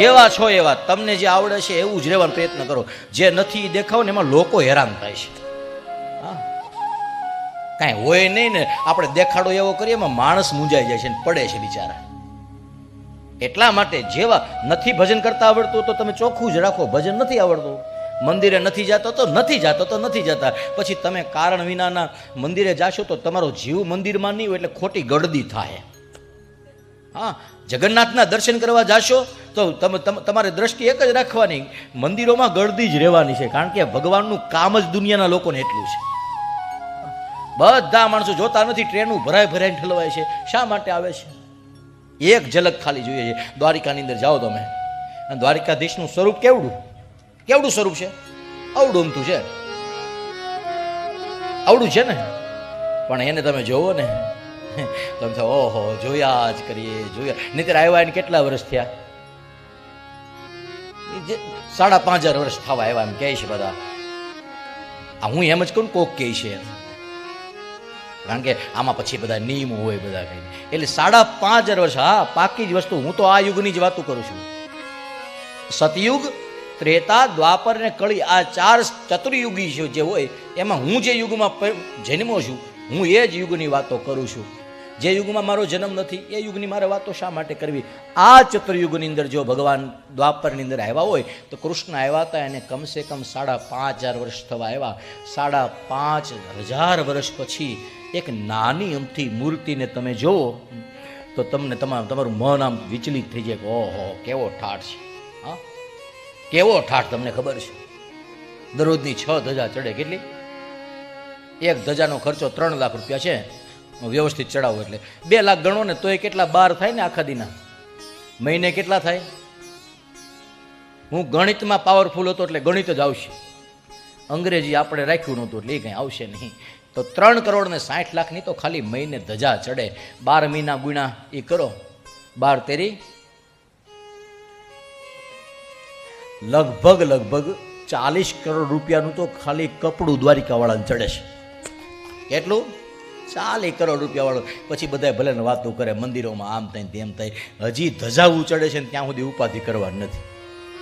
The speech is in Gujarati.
જેવા છો એવા, તમને જે આવડે છે એવું જ રહેવાનો પ્રયત્ન કરો. જે નથી દેખાવ ને એમાં લોકો હેરાન થાય છે. હા. કાંઈ હોય નહીં ને, આપણે દેખાડો એવો કરીએ, એમાં માણસ મૂંઝાઈ જાય છે ને પડે છે બિચારા. એટલા માટે જેવા નથી ભજન કરતા આવડતું તો તમે ચોખ્ખું જ રાખો. ભજન નથી આવડતું. મંદિરે નથી જતો તો નથી જતો, તો નથી જતા. પછી તમે કારણ વિનાના મંદિરે જાશો તો તમારો જીવ મંદિરમાં નહીં હોય એટલે ખોટી ગળદી થાય. હા, જગન્નાથના દર્શન કરવા જાશો તો તમે તમ- તમારે દ્રષ્ટિ એક જ રાખવાની, મંદિરોમાં ગળદી જ રહેવાની છે, કારણ કે ભગવાનનું કામ જ દુનિયાના લોકોને એટલું છે. બધા માણસો જોતા નથી, ટ્રેનું ભરાય ભરાઈને ઠલવાય છે. શા માટે આવે છે? એક ઝલક ખાલી જોઈએ છે. દ્વારિકાની અંદર જાઓ તમે. અને દ્વારિકાધીશનું સ્વરૂપ કેવડું? કેવડું સ્વરૂપ છે? અવડું છે. અવડું છે ને? પણ એને તમે જોવો ને. તમે ઓહો, જોયા જ કરીએ, જોયા. નહીતર આવ્યા એને કેટલા વર્ષ થયા? સાડા પાંચ હજાર વર્ષ થવા આવ્યા એમ કહે છે બધા. આ હું એમ જ કહું કોક કહે છે. કારણ કે આમાં પછી બધા નિયમો હોય બધા કંઈ. એટલે સાડા પાંચ હજાર વર્ષ, હા, પાકી જ વસ્તુ. હું તો આ યુગની જ વાતો કરું છું. સતયુગ, ત્રેતા, દ્વાપર ને કળી આ ચાર ચતુર્યુગી જે હોય, એમાં હું જે યુગમાં જન્મો છું, હું એ જ યુગની વાતો કરું છું. જે યુગમાં મારો જન્મ નથી, એ યુગની મારે વાતો શા માટે કરવી? આ ચતુર્યુગની અંદર જો ભગવાન દ્વાપરની અંદર આવ્યા હોય, તો કૃષ્ણ આવ્યા હતા, એને કમસે કમ સાડા પાંચ હજાર વર્ષ થવા આવ્યા. સાડા પાંચ હજાર વર્ષ પછી એક નાની અમથી મૂર્તિને તમે જુઓ, તો તમને તમારું તમારું મન આમ વિચલિત થઈ જાય કે, ઓહો, કેવો ઠાઠ છે. હા? કેવો ઠાઠ તમને ખબર છે? દરરોજની છ ધજા ચડે કેટલી? એક ધજાનો ખર્ચો ત્રણ લાખ રૂપિયા છે. વ્યવસ્થિત ચડાવો એટલે. બે લાખ ગણો ને તોય કેટલા બાર થાય ને આખા દીના? મહિને કેટલા થાય? હું ગણિતમાં પાવરફુલ હતો એટલે ગણિત જ આવશે. અંગ્રેજી આપણે રાખ્યું નહોતું એટલે એ કંઈ આવશે નહીં. તો ત્રણ કરોડ ને સાઠ લાખની તો ખાલી મહિને ધજા ચડે. બાર મહિના ગુણા એ કરો. બાર તેરી? લગભગ લગભગ ચાલીસ કરોડ રૂપિયાનું તો ખાલી કપડું દ્વારિકાવાળાને ચડે છે. કેટલું? ચાલીસ કરોડ રૂપિયાવાળો પછી બધા ભલે વાતો કરે, મંદિરોમાં આમ થાય તેમ થાય. હજી ધજાવું ચડે છે ને ત્યાં સુધી ઉપાધિ કરવાની નથી.